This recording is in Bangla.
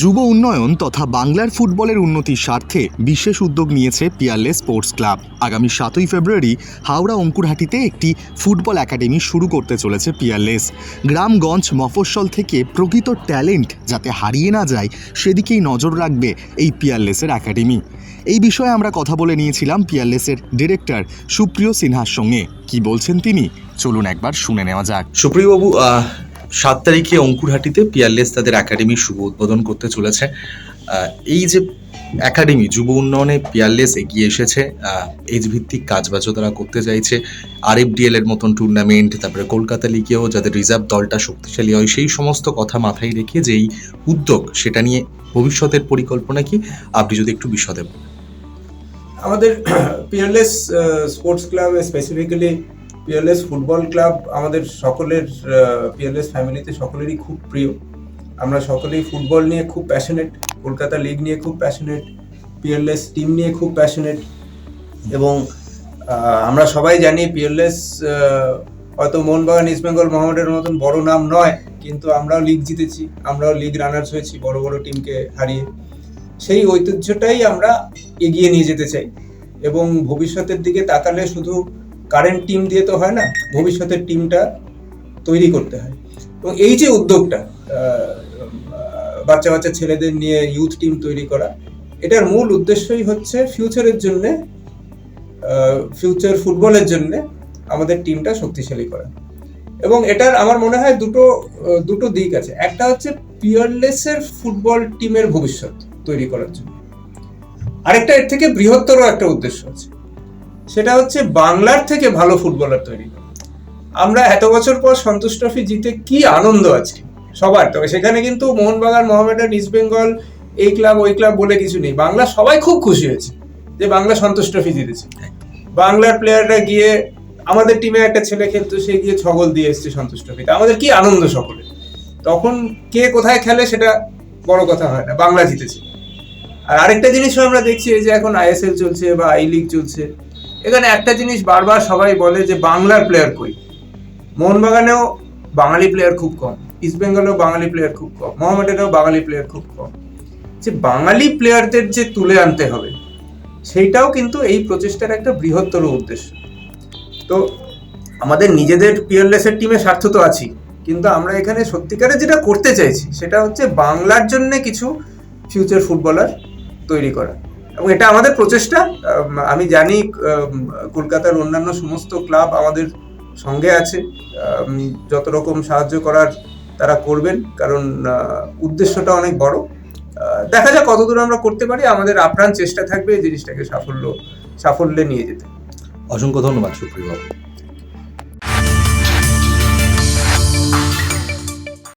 যুব উন্নয়ন তথা বাংলার ফুটবলের উন্নতির স্বার্থে বিশেষ উদ্যোগ নিয়েছে পিয়ারলেস স্পোর্টস ক্লাব। আগামী সাতই ফেব্রুয়ারি হাওড়া অঙ্কুরহাটিতে একটি ফুটবল একাডেমি শুরু করতে চলেছে পিয়ারলেস। গ্রামগঞ্জ মফস্বল থেকে প্রকৃত ট্যালেন্ট যাতে হারিয়ে না যায়, সেদিকেই নজর রাখবে এই পিয়ারলেসের একাডেমি। এই বিষয়ে আমরা কথা বলে নিয়েছিলাম পিয়ারলেসের ডিরেক্টর সুপ্রিয় সিনহার সঙ্গে। কি বলছেন তিনি? চলুন একবার শুনে নেওয়া যাক। সুপ্রিয়বাবু সাত তারিখে অঙ্কুরহাটিতে পিয়ারলেস তাদের একাডেমির শুভ উদ্বোধন করতে চলেছে। এই যে একাডেমি, যুব উন্নয়নে পিয়ারলেস এগিয়ে এসেছে এজ ভিত্তিক কাজ কাজবাজও তারা করতে চাইছে। আর এফ ডিএল এর মতন টুর্নামেন্ট তারপরে কলকাতা লিগেও যাদের রিজার্ভ দলটা শক্তিশালী হয়, সেই সমস্ত কথা মাথায় রেখে যে এই উদ্যোগ, সেটা নিয়ে ভবিষ্যতের পরিকল্পনা কি? আপনি যদি একটু বিশদে বলেন। আমাদের Peerless sports club specifically Peerless football club আমাদের সকলের পিএলএস ফ্যামিলিতে সকলেরই খুব প্রিয়। আমরা সকলেই ফুটবল নিয়ে খুব প্যাশনেট কলকাতা লিগ নিয়ে খুব প্যাশনেট পিয়ারলেস টিম নিয়ে খুব প্যাশনেট এবং আমরা সবাই জানি পিয়ারলেস হয়তো মোহনবাগান ইস্ট বেঙ্গল মতন বড় নাম নয়, কিন্তু আমরাও লিগ জিতেছি, আমরাও লিগ রানার্স হয়েছি, বড় বড় টিমকে হারিয়ে। সেই ঐতিহ্যটাই আমরা এগিয়ে নিয়ে যেতে চাই এবং ভবিষ্যতের দিকে তাকালে শুধু কারেন্ট টিম দিয়ে তো হয় না, ভবিষ্যতের টিমটা তৈরি করতে হয়। এবং এই যে উদ্যোগটা বাচ্চা বাচ্চা ছেলেদের নিয়ে ইউথ টিম তৈরি করা, এটার মূল উদ্দেশ্যই হচ্ছে ফিউচারের জন্যে ফিউচার ফুটবলের জন্যে আমাদের টিমটা শক্তিশালী করা। এবং এটার আমার মনে হয় দুটো দুটো দিক আছে। একটা হচ্ছে পিয়ারলেসের ফুটবল টিমের ভবিষ্যৎ তৈরি করার জন্য। আরেকটা এর থেকে বৃহত্তর একটা উদ্দেশ্য আছে। সেটা হচ্ছে বাংলার থেকে ভালো ফুটবলার তৈরি আমরা এত বছর পর সন্তোষ ট্রফি জিতে কি আনন্দ আজকে সবার। তবে সেখানে কিন্তু মোহনবাগান, মোহামেডান, ইস্ট বেঙ্গল, এই ক্লাব, ওই ক্লাব বলে কিছু নেই। বাংলা সবাই খুব খুশি হয়েছে যে বাংলা সন্তোষ ট্রফি জিতেছে। বাংলার প্লেয়াররা গিয়ে আমাদের টিমে একটা ছেলে খেলতো, সে গিয়ে ছগল দিয়ে এসছে সন্তোষ ট্রফিতে আমাদের কি আনন্দ সকলে? তখন কে কোথায় খেলে সেটা বড় কথা হয় না, বাংলা জিতেছে। আর আরেকটা জিনিসও আমরা দেখছি, এই যে এখন আইএসএল চলছে বা আই লিগ চলছে এখানে একটা জিনিস বারবার সবাই বলে যে বাংলার প্লেয়ার কই? মোহনবাগানেও বাঙালি প্লেয়ার খুব কম ইস্ট বেঙ্গলেও বাঙালি প্লেয়ার খুব কম মোহামেডানেও বাঙালি প্লেয়ার খুব কম। যে বাঙালি প্লেয়ারদের যে তুলে আনতে হবে, সেইটাও কিন্তু এই প্রচেষ্টার একটা বৃহত্তর উদ্দেশ্য। তো আমাদের নিজেদের পিয়ারলেসের টিমে স্বার্থ তো আছি কিন্তু আমরা এখানে সত্যিকারে যেটা করতে চাইছি, সেটা হচ্ছে বাংলার জন্য কিছু ফিউচার ফুটবলার তৈরি করা। এবং এটা আমাদের প্রচেষ্টা। আমি জানি কলকাতার অন্যান্য সমস্ত ক্লাব আমাদের সঙ্গে আছে। যত রকম সাহায্য করার তারা করবেন, কারণ উদ্দেশ্যটা অনেক বড়। দেখা যাক কতদূর আমরা করতে পারি। আমাদের আপ্রাণ চেষ্টা থাকবে এই জিনিসটাকে সাফল্য, সাফল্যে নিয়ে যেতে। অসংখ্য ধন্যবাদ সুপ্রিয়বাবু।